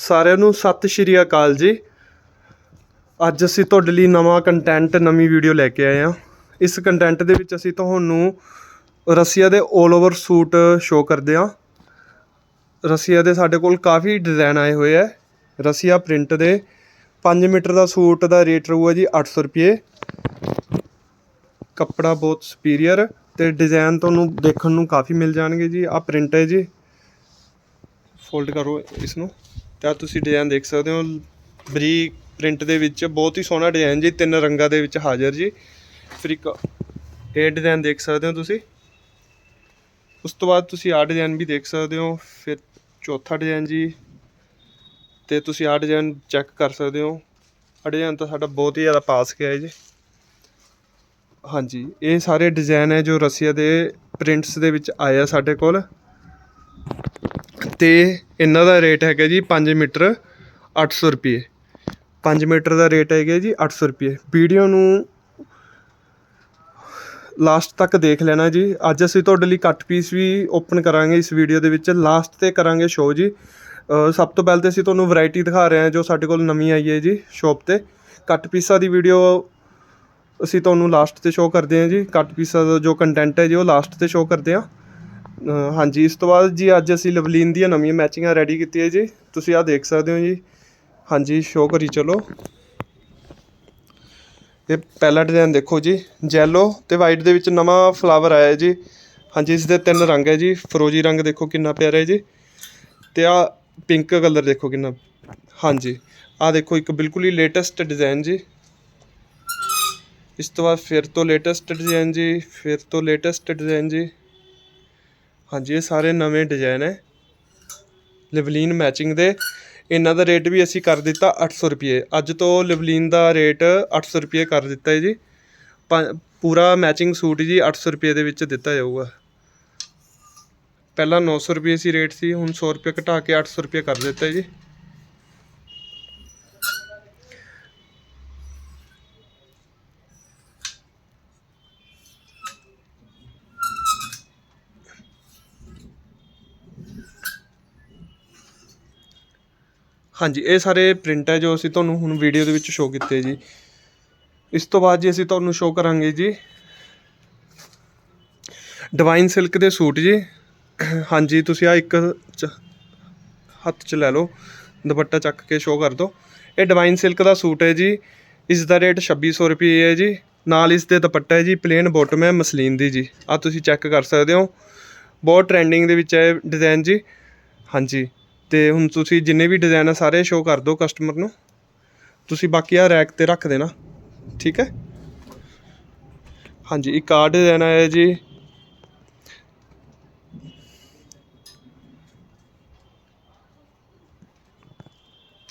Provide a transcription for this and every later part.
ਸਾਰਿਆਂ ਨੂੰ ਸਤਿ ਸ਼੍ਰੀ ਅਕਾਲ ਜੀ। ਅੱਜ ਅਸੀਂ ਤੁਹਾਡੇ ਲਈ ਨਵਾਂ ਕੰਟੈਂਟ ਨਵੀਂ ਵੀਡੀਓ ਲੈ ਕੇ ਆਏ ਹਾਂ। ਇਸ ਕੰਟੈਂਟ ਦੇ ਵਿੱਚ ਅਸੀਂ ਤੁਹਾਨੂੰ ਰਸੀਆ ਦੇ 올 ਓਵਰ ਸੂਟ ਸ਼ੋਅ ਕਰਦੇ ਹਾਂ। ਰਸੀਆ ਦੇ ਸਾਡੇ ਕੋਲ ਕਾਫੀ ਡਿਜ਼ਾਈਨ ਆਏ ਹੋਏ ਹੈ। ਰਸੀਆ ਪ੍ਰਿੰਟ ਦੇ 5 ਮੀਟਰ ਦਾ ਸੂਟ ਦਾ ਰੇਟ ਰਹੂਗਾ ਜੀ 800 ਰੁਪਏ। ਕੱਪੜਾ ਬਹੁਤ ਸੁਪੀਰੀਅਰ ਤੇ ਡਿਜ਼ਾਈਨ ਤੁਹਾਨੂੰ ਦੇਖਣ ਨੂੰ ਕਾਫੀ ਮਿਲ ਜਾਣਗੇ ਜੀ। ਆ ਪ੍ਰਿੰਟ ਹੈ ਜੀ। ਫੋਲਡ ਕਰੋ ਇਸ ਨੂੰ। ਤਾਂ ਤੁਸੀਂ ਡਿਜ਼ਾਈਨ ਦੇਖ ਸਕਦੇ ਹੋ। ਬਰੀਕ ਪ੍ਰਿੰਟ ਦੇ ਵਿੱਚ ਬਹੁਤ ਹੀ ਸੋਹਣਾ ਡਿਜ਼ਾਈਨ ਜੀ, ਤਿੰਨ ਰੰਗਾਂ ਦੇ ਵਿੱਚ ਹਾਜ਼ਰ ਜੀ। ਫਿਰ ਇੱਕ ਇਹ ਡਿਜ਼ਾਈਨ ਦੇਖ ਸਕਦੇ ਹੋ ਤੁਸੀਂ। ਉਸ ਤੋਂ ਬਾਅਦ ਤੁਸੀਂ ਆਹ ਡਿਜ਼ਾਈਨ ਵੀ ਦੇਖ ਸਕਦੇ ਹੋ। ਫਿਰ ਚੌਥਾ ਡਿਜ਼ਾਈਨ ਜੀ। ਤੇ ਤੁਸੀਂ ਆਹ ਡਿਜ਼ਾਈਨ ਚੈੱਕ ਕਰ ਸਕਦੇ ਹੋ। ਆਹ ਡਿਜ਼ਾਈਨ ਤਾਂ ਸਾਡਾ ਬਹੁਤ ਹੀ ਜ਼ਿਆਦਾ ਪਾਸ ਗਿਆ ਹੈ ਜੀ। ਹਾਂਜੀ, ਇਹ ਸਾਰੇ ਡਿਜ਼ਾਈਨ ਹੈ ਜੋ ਰਸੀਆ ਦੇ ਪ੍ਰਿੰਟਸ ਦੇ ਵਿੱਚ ਆਏ ਆ ਸਾਡੇ ਕੋਲ। ਤੇ ਇਹਨਾਂ ਦਾ ਰੇਟ ਹੈਗਾ ਜੀ 5 ਮੀਟਰ 800 ਰੁਪਏ। 5 ਮੀਟਰ ਦਾ ਰੇਟ ਹੈਗਾ ਜੀ 800 ਰੁਪਏ। ਵੀਡੀਓ ਨੂੰ ਲਾਸਟ ਤੱਕ ਦੇਖ ਲੈਣਾ ਜੀ। ਅੱਜ ਅਸੀਂ ਤੁਹਾਡੇ ਲਈ ਕੱਟ ਪੀਸ ਵੀ ਓਪਨ ਕਰਾਂਗੇ ਇਸ ਵੀਡੀਓ ਦੇ ਵਿੱਚ। ਲਾਸਟ ਤੇ ਕਰਾਂਗੇ ਸ਼ੋਅ ਜੀ। ਸਭ ਤੋਂ ਪਹਿਲਾਂ ਤੇ ਅਸੀਂ ਤੁਹਾਨੂੰ ਵੈਰਾਈਟੀ ਦਿਖਾ ਰਹੇ ਹਾਂ ਜੋ ਸਾਡੇ ਕੋਲ ਨਵੀਂ ਆਈ ਹੈ ਜੀ ਸ਼ੋਪ ਤੇ। ਕੱਟ ਪੀਸਾਂ ਦੀ ਵੀਡੀਓ ਅਸੀਂ ਤੁਹਾਨੂੰ ਲਾਸਟ ਤੇ ਸ਼ੋਅ ਕਰਦੇ ਹਾਂ ਜੀ। ਕੱਟ ਪੀਸਾਂ ਦਾ ਜੋ ਕੰਟੈਂਟ ਹੈ ਜੀ ਉਹ ਲਾਸਟ ਤੇ ਸ਼ੋਅ ਕਰਦੇ ਹਾਂ। ਹਾਂਜੀ, ਇਸ ਤੋਂ ਬਾਅਦ ਜੀ ਅੱਜ ਅਸੀਂ ਲਵਲੀਨ ਦੀਆਂ ਨਵੀਆਂ ਮੈਚਿੰਗਾਂ ਰੈਡੀ ਕੀਤੀਆਂ ਜੀ। ਤੁਸੀਂ ਆਹ ਦੇਖ ਸਕਦੇ ਹੋ ਜੀ। ਹਾਂਜੀ ਸ਼ੋਅ ਕਰੀ ਚਲੋ। ਇਹ ਪਹਿਲਾ ਡਿਜ਼ਾਈਨ ਦੇਖੋ ਜੀ। ਜੈਲੋ ਤੇ ਵਾਈਟ ਦੇ ਵਿੱਚ ਨਵਾਂ ਫਲਾਵਰ ਆਇਆ ਜੀ। ਹਾਂਜੀ, ਇਸ ਦੇ ਤਿੰਨ ਰੰਗ ਹੈ ਜੀ। ਫਰੋਜੀ ਰੰਗ ਦੇਖੋ ਕਿੰਨਾ ਪਿਆਰਾ ਹੈ ਜੀ। ਤੇ ਆ ਪਿੰਕ ਕਲਰ ਦੇਖੋ ਕਿੰਨਾ। ਹਾਂਜੀ ਆ ਦੇਖੋ ਇੱਕ ਬਿਲਕੁਲ ਹੀ ਲੇਟੈਸਟ ਡਿਜ਼ਾਈਨ ਜੀ। ਇਸ ਤੋਂ ਬਾਅਦ ਫਿਰ ਤੋਂ ਲੇਟੈਸਟ ਡਿਜ਼ਾਈਨ ਜੀ, ਫਿਰ ਤੋਂ ਲੇਟੈਸਟ ਡਿਜ਼ਾਈਨ ਜੀ। ਹਾਂਜੀ, ਇਹ ਸਾਰੇ ਨਵੇਂ ਡਿਜ਼ਾਈਨ ਹੈ। ਲਿਵਲੀਨ ਮੈਚਿੰਗ ਦੇ। ਇਹਨਾਂ ਦਾ ਰੇਟ ਵੀ ਅਸੀਂ ਕਰ ਦਿੱਤਾ 800 ਰੁਪਏ। ਅੱਜ ਤੋਂ ਲਿਵਲੀਨ ਦਾ ਰੇਟ 800 ਰੁਪਏ ਕਰ ਦਿੱਤਾ ਹੈ ਜੀ। ਪੰ- ਪੂਰਾ ਮੈਚਿੰਗ ਸੂਟ ਜੀ 800 ਰੁਪਏ ਦੇ ਵਿੱਚ ਦਿੱਤਾ ਜਾਊਗਾ। ਪਹਿਲਾਂ 900 ਰੁਪਏ ਸੀ ਰੇਟ ਸੀ, ਹੁਣ 100 ਰੁਪਏ ਘਟਾ ਕੇ 800 ਰੁਪਏ ਕਰ ਦਿੱਤਾ ਜੀ। ਹਾਂਜੀ, ਇਹ ਸਾਰੇ ਪ੍ਰਿੰਟ ਹੈ ਜੋ ਅਸੀਂ ਤੁਹਾਨੂੰ ਹੁਣ ਵੀਡੀਓ ਦੇ ਵਿੱਚ ਸ਼ੋਅ ਕੀਤੇ ਜੀ। ਇਸ ਤੋਂ ਬਾਅਦ ਜੀ ਅਸੀਂ ਤੁਹਾਨੂੰ ਸ਼ੋਅ ਕਰਾਂਗੇ ਜੀ। ਡਿਵਾਈਨ ਸਿਲਕ ਦੇ ਸੂਟ ਜੀ। ਹਾਂਜੀ, ਤੁਸੀਂ ਆ ਇੱਕ ਚ- ਹੱਥ 'ਚ ਲੈ ਲਓ, ਦੁਪੱਟਾ ਚੱਕ ਕੇ ਸ਼ੋਅ ਕਰ ਦਿਓ। ਇਹ ਡਿਵਾਈਨ ਸਿਲਕ ਦਾ ਸੂਟ ਹੈ ਜੀ। ਇਸ ਦਾ ਰੇਟ 2600 ਰੁਪਏ ਹੈ ਜੀ। ਨਾਲ ਇਸ ਦੇ ਦੁਪੱਟਾ ਹੈ ਜੀ ਪਲੇਨ ਬੋਟਮ ਹੈ, ਮਸਲੀਨ ਦੀ ਜੀ। ਆ ਤੁਸੀਂ ਚੈੱਕ ਕਰ ਸਕਦੇ ਹੋ। ਬਹੁਤ ਟ੍ਰੈਂਡਿੰਗ ਦੇ ਵਿੱਚ ਹੈ ਡਿਜ਼ਾਈਨ ਜੀ। ਹਾਂਜੀ। ਤੇ ਹੁਣ ਤੁਸੀਂ ਜਿੰਨੇ ਵੀ ਡਿਜ਼ਾਈਨ ਆ ਸਾਰੇ ਸ਼ੋਅ ਕਰ ਦਿਓ ਕਸਟਮਰ ਨੂੰ। ਤੁਸੀਂ ਬਾਕੀ ਆ ਰੈਕ ਤੇ ਰੱਖ ਦੇਣਾ, ਠੀਕ ਹੈ? ਹਾਂਜੀ, ਇੱਕ ਆ ਡਿਜ਼ਾਈਨ ਆਇਆ ਜੀ।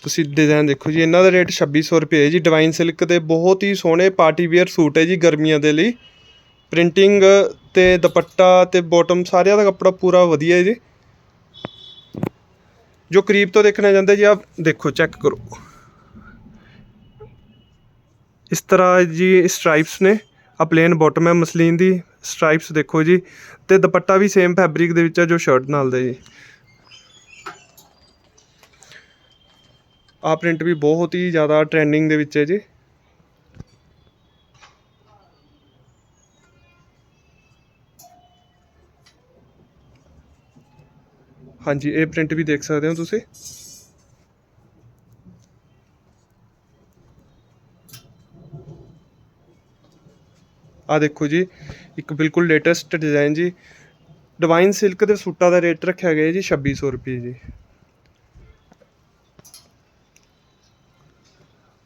ਤੁਸੀਂ ਡਿਜ਼ਾਈਨ ਦੇਖੋ ਜੀ, ਇਹਨਾਂ ਦਾ ਰੇਟ 2600 ਰੁਪਏ ਹੈ ਜੀ। ਡਿਵਾਈਨ ਸਿਲਕ ਦੇ ਬਹੁਤ ਹੀ ਸੋਹਣੇ ਪਾਰਟੀ ਵੇਅਰ ਸੂਟ ਹੈ ਜੀ ਗਰਮੀਆਂ ਦੇ ਲਈ। ਪ੍ਰਿੰਟਿੰਗ ਤੇ ਦੁਪੱਟਾ ਤੇ ਬਾਟਮ ਸਾਰਿਆਂ ਦਾ ਕੱਪੜਾ ਪੂਰਾ ਵਧੀਆ ਹੈ ਜੀ। ਜੋ ਕਰੀਬ ਤੋਂ ਦੇਖਣਾ ਚਾਹੁੰਦੇ ਜੀ ਆਪ ਦੇਖੋ ਚੈੱਕ ਕਰੋ। ਇਸ ਤਰ੍ਹਾਂ ਜੀ ਸਟ੍ਰਾਈਪਸ ਨੇ ਆ ਪਲੇਨ ਬਾਟਮ ਹੈ ਮਸਲੀਨ ਦੀ ਸਟ੍ਰਾਈਪਸ ਦੇਖੋ ਜੀ। ਤੇ ਦੁਪੱਟਾ ਵੀ ਸੇਮ ਫੈਬਰਿਕ ਦੇ ਵਿੱਚ ਹੈ ਜੋ ਸ਼ਰਟ ਨਾਲ ਦਾ ਜੀ। ਆ ਪ੍ਰਿੰਟ ਵੀ ਬਹੁਤ ਹੀ ਜ਼ਿਆਦਾ ਟ੍ਰੈਂਡਿੰਗ ਦੇ ਵਿੱਚ ਹੈ ਜੀ। ਹਾਂਜੀ, ਇਹ ਪ੍ਰਿੰਟ ਵੀ ਦੇਖ ਸਕਦੇ ਹੋ ਤੁਸੀਂ। ਆ ਦੇਖੋ ਜੀ, ਇੱਕ ਬਿਲਕੁਲ ਲੇਟੈਸਟ ਡਿਜ਼ਾਈਨ ਜੀ। ਡਿਵਾਈਨ ਸਿਲਕ ਦੇ ਸੂਟਾਂ ਦਾ ਰੇਟ ਰੱਖਿਆ ਗਿਆ ਜੀ 2600 ਰੁਪਏ ਜੀ।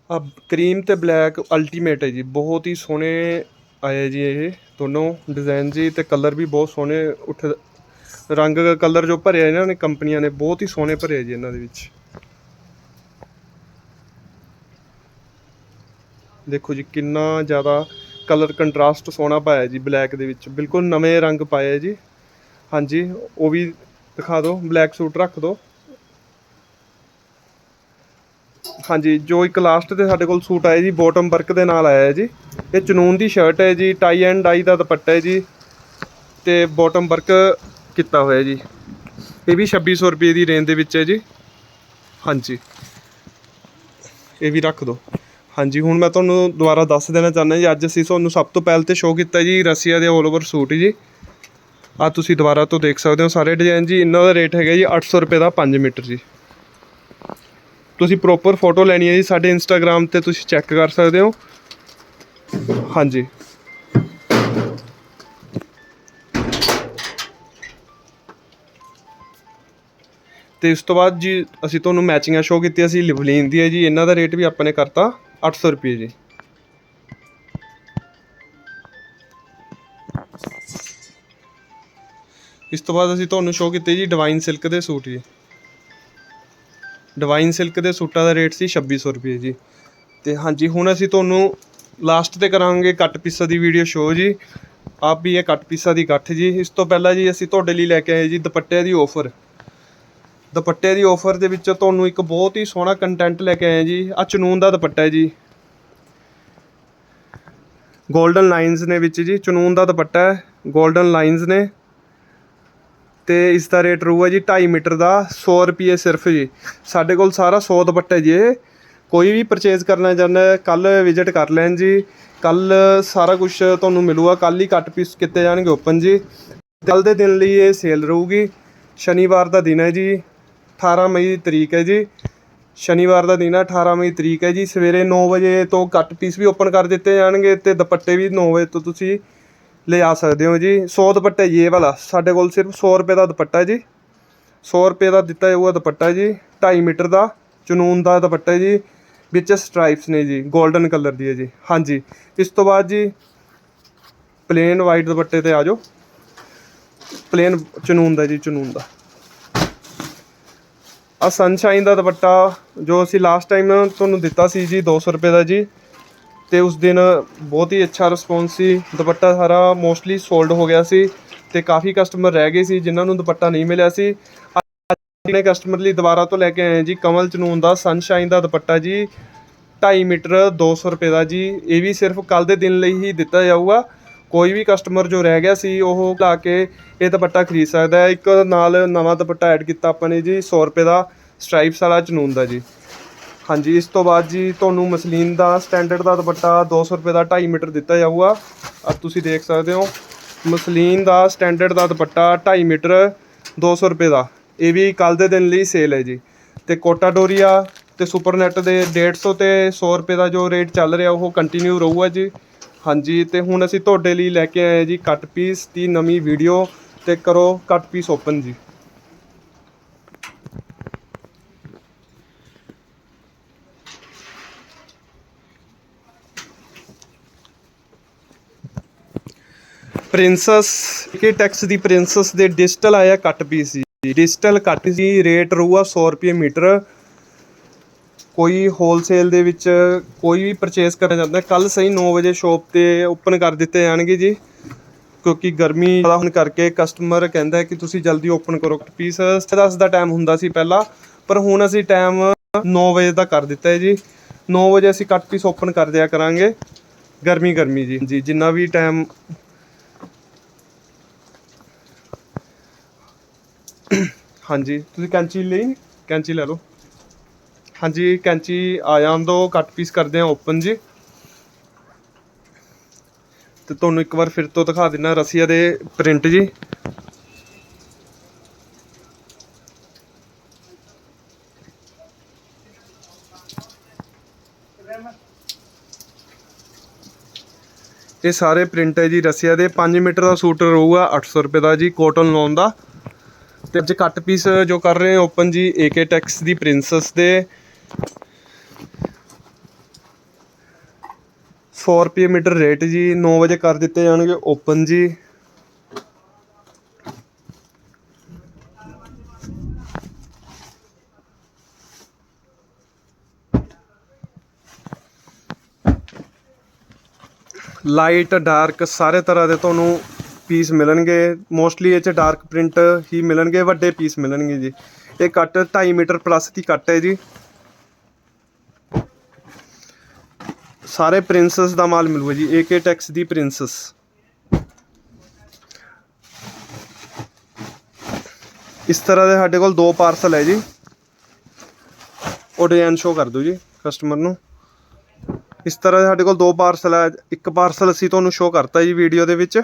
ਆ ਕਰੀਮ ਤੇ ਬਲੈਕ ਅਲਟੀਮੇਟ ਹੈ ਜੀ, ਬਹੁਤ ਹੀ ਸੋਹਣੇ ਆਏ ਜੀ ਇਹ ਦੋਨੋਂ ਡਿਜ਼ਾਈਨ ਜੀ ਤੇ ਕਲਰ ਵੀ ਬਹੁਤ ਸੋਹਣੇ ਉੱਠ ਰੰਗ ਕਲਰ ਜੋ ਭਰਿਆ ਇਹਨਾਂ ਨੇ ਕੰਪਨੀਆਂ ਨੇ, ਬਹੁਤ ਹੀ ਸੋਹਣੇ ਭਰੇ ਜੀ ਇਹਨਾਂ ਦੇ ਵਿੱਚ। ਦੇਖੋ ਜੀ, ਕਿੰਨਾ ਜ਼ਿਆਦਾ ਕਲਰ ਕੰਟਰਾਸਟ ਸੋਹਣਾ ਪਾਇਆ ਜੀ ਬਲੈਕ ਦੇ ਵਿੱਚ। ਬਿਲਕੁਲ ਨਵੇਂ ਰੰਗ ਪਾਏ ਜੀ। ਹਾਂਜੀ, ਉਹ ਵੀ ਦਿਖਾ ਦਿਓ, ਬਲੈਕ ਸੂਟ ਰੱਖ ਦਿਓ। ਹਾਂਜੀ, ਜੋ ਇੱਕ ਲਾਸਟ ਤੇ ਸਾਡੇ ਕੋਲ ਸੂਟ ਆਇਆ ਜੀ ਬੋਟਮ ਵਰਕ ਦੇ ਨਾਲ ਆਇਆ ਜੀ। ਇਹ ਚਨੂਨ ਦੀ ਸ਼ਰਟ ਹੈ ਜੀ ਟਾਈ ਐਂਡ ਡਾਈ ਦਾ ਦੁਪੱਟਾ ਹੈ ਜੀ। ਤੇ ਬੋਟਮ ਵਰਕ ਕੀਤਾ ਹੋਇਆ ਜੀ। ਇਹ ਵੀ 2600 ਰੁਪਏ ਦੀ ਰੇਂਜ ਦੇ ਵਿੱਚ ਹੈ ਜੀ। ਹਾਂਜੀ। ਇਹ ਵੀ ਰੱਖ ਦਿਓ ਹਾਂਜੀ, ਹੁਣ ਮੈਂ ਤੁਹਾਨੂੰ ਦੁਬਾਰਾ ਦੱਸ ਦੇਣਾ ਚਾਹੁੰਦਾ ਜੀ, ਅੱਜ ਅਸੀਂ ਤੁਹਾਨੂੰ ਸਭ ਤੋਂ ਪਹਿਲ ਤੇ ਸ਼ੋਅ ਕੀਤਾ ਜੀ ਰਸੀਆ ਦੇ 올 ਓਵਰ ਸੂਟ ਜੀ। ਆ ਤੁਸੀਂ ਦੁਬਾਰਾ ਤੋਂ ਦੇਖ ਸਕਦੇ ਹੋ ਸਾਰੇ ਡਿਜ਼ਾਈਨ ਜੀ। ਇਹਨਾਂ ਦਾ ਰੇਟ ਹੈਗਾ ਜੀ 800 ਰੁਪਏ ਦਾ 5 ਮੀਟਰ ਜੀ। ਤੁਸੀਂ ਪ੍ਰੋਪਰ ਫੋਟੋ ਲੈਣੀ ਹੈ ਜੀ ਸਾਡੇ ਇੰਸਟਾਗ੍ਰam ਤੇ, ਤੁਸੀਂ ਚੈੱਕ ਕਰ ਸਕਦੇ ਹੋ। ਹਾਂਜੀ। ਤੇ ਇਸ ਤੋਂ ਬਾਅਦ ਜੀ ਅਸੀਂ ਤੁਹਾਨੂੰ ਮੈਚਿੰਗਾਂ ਸ਼ੋਅ ਕੀਤੀਆਂ ਸੀ ਲਿਵਲੀਨ ਦੀ ਹੈ ਜੀ, ਇਹਨਾਂ ਦਾ ਰੇਟ ਵੀ ਆਪਾਂ ਨੇ ਕਰਤਾ 800 ਰੁਪਏ ਜੀ। ਇਸ ਤੋਂ ਬਾਅਦ ਅਸੀਂ ਤੁਹਾਨੂੰ ਸ਼ੋਅ ਕੀਤੇ ਜੀ ਡਿਵਾਈਨ ਸਿਲਕ ਦੇ ਸੂਟ ਜੀ। ਡਿਵਾਈਨ ਸਿਲਕ ਦੇ ਸੂਟਾਂ ਦਾ ਰੇਟ ਸੀ 2600 ਰੁਪਏ ਜੀ। ਤੇ ਹਾਂਜੀ, ਹੁਣ ਅਸੀਂ ਤੁਹਾਨੂੰ ਲਾਸਟ ਤੇ ਕਰਾਂਗੇ ਕੱਟ ਪੀਸਾਂ ਦੀ ਵੀਡੀਓ ਸ਼ੋਅ ਜੀ। ਆਪ ਵੀ ਇਹ ਕੱਟ ਪੀਸਾਂ ਦੀ ਇਕੱਠ ਜੀ। ਇਸ ਤੋਂ ਪਹਿਲਾਂ ਜੀ ਅਸੀਂ ਤੁਹਾਡੇ ਲਈ ਲੈ ਕੇ ਆਏ ਜੀ ਦੁਪੱਟਿਆਂ ਦੀ ਆਫਰ ਦੁਪੱਟੇ ਦੀ ਆਫਰ ਦੇ ਵਿੱਚ ਤੁਹਾਨੂੰ ਇੱਕ ਬਹੁਤ ਹੀ ਸੋਹਣਾ ਕੰਟੈਂਟ ਲੈ ਕੇ ਆਏ ਜੀ। ਆ ਚਨੂਨ ਦਾ ਦੁਪੱਟਾ ਹੈ ਜੀ। 골ਡਨ ਲਾਈਨਸ ਨੇ ਵਿੱਚ ਜੀ, ਚਨੂਨ ਦਾ ਦੁਪੱਟਾ ਹੈ। 골ਡਨ ਲਾਈਨਸ ਨੇ। ਤੇ ਇਸ ਦਾ ਰੇਟ ਰਹੂਗਾ ਜੀ 2.5 ਮੀਟਰ ਦਾ 100 ਰੁਪਏ ਸਿਰਫ ਜੀ। ਸਾਡੇ ਕੋਲ ਸਾਰਾ 100 ਦੁਪੱਟਾ ਜੀ ਇਹ। ਕੋਈ ਵੀ ਪਰਚੇਜ਼ ਕਰਨਾ ਚਾਹੁੰਦਾ ਕੱਲ ਵਿਜ਼ਿਟ ਕਰ ਲੈਣ ਜੀ। ਕੱਲ ਸਾਰਾ ਕੁਝ ਤੁਹਾਨੂੰ ਮਿਲੂਗਾ। ਕੱਲ ਹੀ ਕੱਟ ਪੀਸ ਕੀਤੇ ਜਾਣਗੇ ਓਪਨ ਜੀ। ਕੱਲ ਦੇ ਦਿਨ ਲਈ ਇਹ ਸੇਲ ਰਹੂਗੀ। ਸ਼ਨੀਵਾਰ ਦਾ ਦਿਨ ਹੈ ਜੀ। 18 ਮਈ ਦੀ ਤਰੀਕ ਹੈ ਜੀ। ਸ਼ਨੀਵਾਰ ਦਾ ਦਿਨ ਹੈ 18 ਮਈ ਤਰੀਕ ਹੈ ਜੀ। ਸਵੇਰੇ 9 ਵਜੇ ਤੋਂ ਕੱਟ ਪੀਸ ਵੀ ਓਪਨ ਕਰ ਦਿੱਤੇ ਜਾਣਗੇ ਤੇ ਦੁਪੱਟੇ ਵੀ 9 ਵਜੇ ਤੋਂ ਤੁਸੀਂ ਲੈ ਆ ਸਕਦੇ ਹੋ ਜੀ। 100 ਦੁਪੱਟਾ ਜੀ ਇਹ ਵਾਲਾ, ਸਾਡੇ ਕੋਲ ਸਿਰਫ 100 ਰੁਪਏ ਦਾ ਦੁਪੱਟਾ ਹੈ ਜੀ। 100 ਰੁਪਏ ਦਾ ਦਿੱਤਾ ਜਾਊਗਾ ਦੁਪੱਟਾ ਜੀ 2.5 ਮੀਟਰ ਦਾ, ਚਨੂਨ ਦਾ ਦੁਪੱਟਾ ਜੀ, ਵਿੱਚ ਸਟ੍ਰਾਈਪਸ ਨੇ ਜੀ 골ਡਨ ਕਲਰ ਦੀ ਹੈ ਜੀ। ਹਾਂਜੀ, ਇਸ ਤੋਂ ਬਾਅਦ ਜੀ ਪਲੇਨ ਵਾਈਟ ਦੁਪੱਟੇ ਤੇ ਆ ਜਾਓ। ਪਲੇਨ ਚਨੂਨ ਦਾ ਜੀ, ਚਨੂਨ ਦਾ। ਆ ਸਨਸ਼ਾਈਨ ਦਾ ਦੁਪੱਟਾ ਜੋ ਅਸੀਂ ਲਾਸਟ ਟਾਈਮ ਤੁਹਾਨੂੰ ਦਿੱਤਾ ਸੀ ਜੀ 200 ਰੁਪਏ ਦਾ ਜੀ। ਤੇ ਉਸ ਦਿਨ ਬਹੁਤ ਹੀ ਅੱਛਾ ਰਿਸਪੌਂਸ ਸੀ। ਦੁਪੱਟਾ ਸਾਰਾ ਮੋਸਟਲੀ ਸੋਲਡ ਹੋ ਗਿਆ ਸੀ ਤੇ ਕਾਫੀ ਕਸਟਮਰ ਰਹਿ ਗਏ ਸੀ, ਜਿਨ੍ਹਾਂ ਨੂੰ ਦੁਪੱਟਾ ਨਹੀਂ ਮਿਲਿਆ ਸੀ। ਅੱਜ ਕਸਟਮਰ ਲਈ ਦੁਬਾਰਾ ਤੋਂ ਲੈ ਕੇ ਆਏ ਜੀ, ਕਮਲ ਚਨੂਨ ਦਾ ਸਨਸ਼ਾਈਨ ਦਾ ਦੁਪੱਟਾ ਜੀ। 2.5 ਮੀਟਰ 200 ਰੁਪਏ ਦਾ ਜੀ। ਇਹ ਵੀ ਸਿਰਫ ਕੱਲ ਦੇ ਦਿਨ ਲਈ ਹੀ ਦਿੱਤਾ ਜਾਊਗਾ। ਕੋਈ ਵੀ ਕਸਟਮਰ ਜੋ ਰਹਿ ਗਿਆ ਸੀ, ਉਹ ਲਾ ਕੇ ਇਹ ਦੁਪੱਟਾ ਖਰੀਦ ਸਕਦਾ ਹੈ। ਇੱਕ ਨਾਲ ਨਵਾਂ ਦੁਪੱਟਾ ਐਡ ਕੀਤਾ ਆਪਾਂ ਨੇ ਜੀ 100 ਰੁਪਏ ਦਾ ਸਟ੍ਰਾਈਪਸ ਵਾਲਾ ਚਨੂਨ ਦਾ ਜੀ। ਹਾਂਜੀ, ਇਸ ਤੋਂ ਬਾਅਦ ਜੀ ਤੁਹਾਨੂੰ ਮਸਲੀਨ ਦਾ ਸਟੈਂਡਰਡ ਦਾ ਦੁਪੱਟਾ 200 ਰੁਪਏ ਦਾ 2.5 ਮੀਟਰ ਦਿੱਤਾ ਜਾਊਗਾ। ਆ ਤੁਸੀਂ ਦੇਖ ਸਕਦੇ ਹੋ, ਮਸਲੀਨ ਦਾ ਸਟੈਂਡਰਡ ਦਾ ਦੁਪੱਟਾ 2.5 ਮੀਟਰ 200 ਰੁਪਏ ਦਾ। ਇਹ ਵੀ ਕੱਲ ਦੇ ਦਿਨ ਲਈ ਸੇਲ ਹੈ ਜੀ। ਤੇ ਕੋਟਾ ਡੋਰੀਆ ਤੇ ਸੁਪਰਨੈਟ ਦੇ 150 ਤੇ 100 ਰੁਪਏ ਦਾ ਜੋ ਰੇਟ ਚੱਲ ਰਿਹਾ, ਉਹ ਕੰਟੀਨਿਊ ਰਹੂਗਾ ਜੀ। ਹਾਂਜੀ, ਤੇ ਹੁਣ ਅਸੀਂ ਤੁਹਾਡੇ ਲਈ ਲੈ ਕੇ ਆਏ ਹਾਂ ਜੀ ਕੱਟ ਪੀਸ ਦੀ ਨਵੀਂ ਵੀਡੀਓ ਤੇ ਕਰੋ ਕੱਟ ਪੀਸ ਓਪਨ ਜੀ। ਪ੍ਰਿੰਸਸ ਕੇ ਟੈਕਸ ਦੀ ਪ੍ਰਿੰਸਸ ਦੇ ਡਿਜੀਟਲ ਆਇਆ ਕੱਟ ਪੀਸ ਜੀ। ਡਿਜੀਟਲ ਕੱਟ ਜੀ ਰੇਟ ਰਹੂਗਾ 100 ਰੁਪਏ ਮੀਟਰ। ਕੋਈ ਹੋਲਸੇਲ ਦੇ ਵਿੱਚ ਕੋਈ ਵੀ ਪਰਚੇਸ ਕਰਨਾ ਚਾਹੁੰਦਾ ਕੱਲ ਸਹੀ 9 ਵਜੇ ਸ਼ਾਪ ਤੇ ਓਪਨ ਕਰ ਦਿੱਤੇ ਜਾਣਗੇ ਜੀ। ਕਿਉਂਕਿ ਗਰਮੀ ਜ਼ਿਆਦਾ ਹੋਣ ਕਰਕੇ ਕਸਟਮਰ ਕਹਿੰਦਾ ਹੈ ਕਿ ਤੁਸੀਂ ਜਲਦੀ ਓਪਨ ਕਰੋ। ਪੀਸ 10 ਦਾ ਟਾਈਮ ਹੁੰਦਾ ਸੀ ਪਹਿਲਾਂ, ਪਰ ਹੁਣ ਅਸੀਂ ਟਾਈਮ 9 ਵਜੇ ਦਾ ਕਰ ਦਿੱਤਾ ਹੈ ਜੀ। 9 ਵਜੇ ਅਸੀਂ ਕੱਟ ਪੀਸ ਓਪਨ ਕਰ ਦਿਆ ਕਰਾਂਗੇ। ਗਰਮੀ ਗਰਮੀ ਜੀ। ਜੀ, ਜਿੰਨਾ ਵੀ ਟਾਈਮ ਹਾਂਜੀ, ਤੁਸੀਂ ਕੈਂਚੀ ਲਈ? ਕੈਂਚੀ ਲੈ ਲਓ। ਹਾਂਜੀ, ਕੈਂਚੀ ਆ ਜਾਣ ਦੋ, ਕੱਟ ਪੀਸ ਕਰਦੇ ਆ ਓਪਨ ਜੀ। ਤੇ ਤੁਹਾਨੂੰ ਇੱਕ ਵਾਰ ਫਿਰ ਤੋਂ ਦਿਖਾ ਦਿੰਨਾ ਰਸੀਆ ਦੇ ਪ੍ਰਿੰਟ ਜੀ। ਇਹ ਸਾਰੇ ਪ੍ਰਿੰਟ ਹੈ ਜੀ ਰਸੀਆ ਦੇ। 5 ਮੀਟਰ ਦਾ ਸੂਟ ਰਹੂਗਾ 800 ਰੁਪਏ ਦਾ ਜੀ ਕੋਟਨ ਲੋਨ ਦਾ। ਤੇ ਅੱਜ ਕੱਟ ਪੀਸ ਜੋ ਕਰ ਰਹੇ ਹਾਂ ਓਪਨ ਜੀ ਏਕੇ ਟੈਕਸ ਦੀ ਪ੍ਰਿੰਸਸ ਦੇ। 100 ਰੁਪਏ ਮੀਟਰ ਰੇਟ ਜੀ 9 ਵਜੇ ਕਰ ਦਿੱਤੇ ਜਾਣਗੇ, ਓਪਨ ਜੀ। ਲਾਈਟ ਡਾਰਕ ਸਾਰੇ ਤਰ੍ਹਾਂ ਦੇ ਤੁਹਾਨੂੰ ਪੀਸ ਮਿਲਣਗੇ। ਮੋਸਟਲੀ ਇਹ ਚ ਡਾਰਕ ਪ੍ਰਿੰਟ ਹੀ ਮਿਲਣਗੇ, ਵੱਡੇ ਪੀਸ ਮਿਲਣਗੇ ਜੀ। ਇਹ ਕੱਟ 2.5 ਮੀਟਰ ਪਲੱਸ ਦੀ ਕੱਟ ਹੈ ਜੀ। ਸਾਰੇ ਪ੍ਰਿੰਸਸ ਦਾ ਮਾਲ ਮਿਲੂਗਾ ਜੀ ਏਕੇ ਟੈਕਸ ਦੀ ਪ੍ਰਿੰਸਸ ਇਸ ਤਰ੍ਹਾਂ ਦੇ ਸਾਡੇ ਕੋਲ ਦੋ ਪਾਰਸਲ ਹੈ ਜੀ। ਉਹ ਡਿਜ਼ਾਈਨ ਸ਼ੋ ਕਰ ਦਿਓ ਜੀ ਕਸਟਮਰ ਨੂੰ। ਇਸ ਤਰ੍ਹਾਂ ਦੇ ਸਾਡੇ ਕੋਲ ਦੋ ਪਾਰਸਲ ਹੈ, ਇੱਕ ਪਾਰਸਲ ਅਸੀਂ ਤੁਹਾਨੂੰ ਸ਼ੋ ਕਰਤਾ ਜੀ ਵੀਡੀਓ ਦੇ ਵਿੱਚ।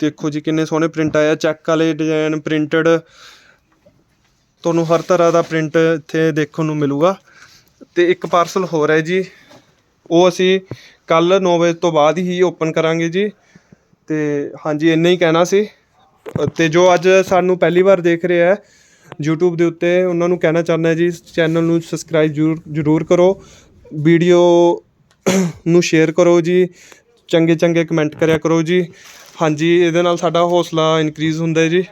ਦੇਖੋ ਜੀ ਕਿੰਨੇ ਸੋਹਣੇ ਪ੍ਰਿੰਟ ਆਇਆ ਚੈੱਕ ਵਾਲੇ ਡਿਜ਼ਾਈਨ ਪ੍ਰਿੰਟਡ ਤੁਹਾਨੂੰ ਹਰ ਤਰ੍ਹਾਂ ਦਾ ਪ੍ਰਿੰਟ ਇੱਥੇ ਦੇਖਣ ਨੂੰ ਮਿਲੂਗਾ। ਤੇ ਇੱਕ ਪਾਰਸਲ ਹੋਰ ਹੈ ਜੀ। ਉਹ ਅਸੀਂ ਕੱਲ 9 ਵਜੇ ਤੋਂ ਬਾਅਦ ਹੀ ਓਪਨ ਕਰਾਂਗੇ ਜੀ। ਤੇ ਹਾਂਜੀ, ਇੰਨਾ ਹੀ ਕਹਿਣਾ ਸੀ। ਤੇ ਜੋ ਅੱਜ ਸਾਨੂੰ ਪਹਿਲੀ ਵਾਰ ਦੇਖ ਰਿਹਾ ਹੈ YouTube ਦੇ ਉੱਤੇ, ਉਹਨਾਂ ਨੂੰ ਕਹਿਣਾ ਚਾਹੁੰਦਾ ਜੀ ਚੈਨਲ ਨੂੰ ਸਬਸਕ੍ਰਾਈਬ ਜ਼ਰੂਰ ਜ਼ਰੂਰ ਕਰੋ। ਵੀਡੀਓ ਨੂੰ ਸ਼ੇਅਰ ਕਰੋ ਜੀ। ਚੰਗੇ ਚੰਗੇ ਕਮੈਂਟ ਕਰਿਆ ਕਰੋ ਜੀ। ਹਾਂਜੀ, ਇਹਦੇ ਨਾਲ ਸਾਡਾ ਹੌਸਲਾ ਇਨਕਰੀਜ਼ ਹੁੰਦਾ ਹੈ ਜੀ।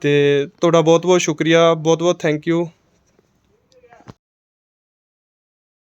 ਤੇ ਤੁਹਾਡਾ ਬਹੁਤ ਬਹੁਤ ਸ਼ੁਕਰੀਆ। ਬਹੁਤ ਬਹੁਤ ਥੈਂਕ ਯੂ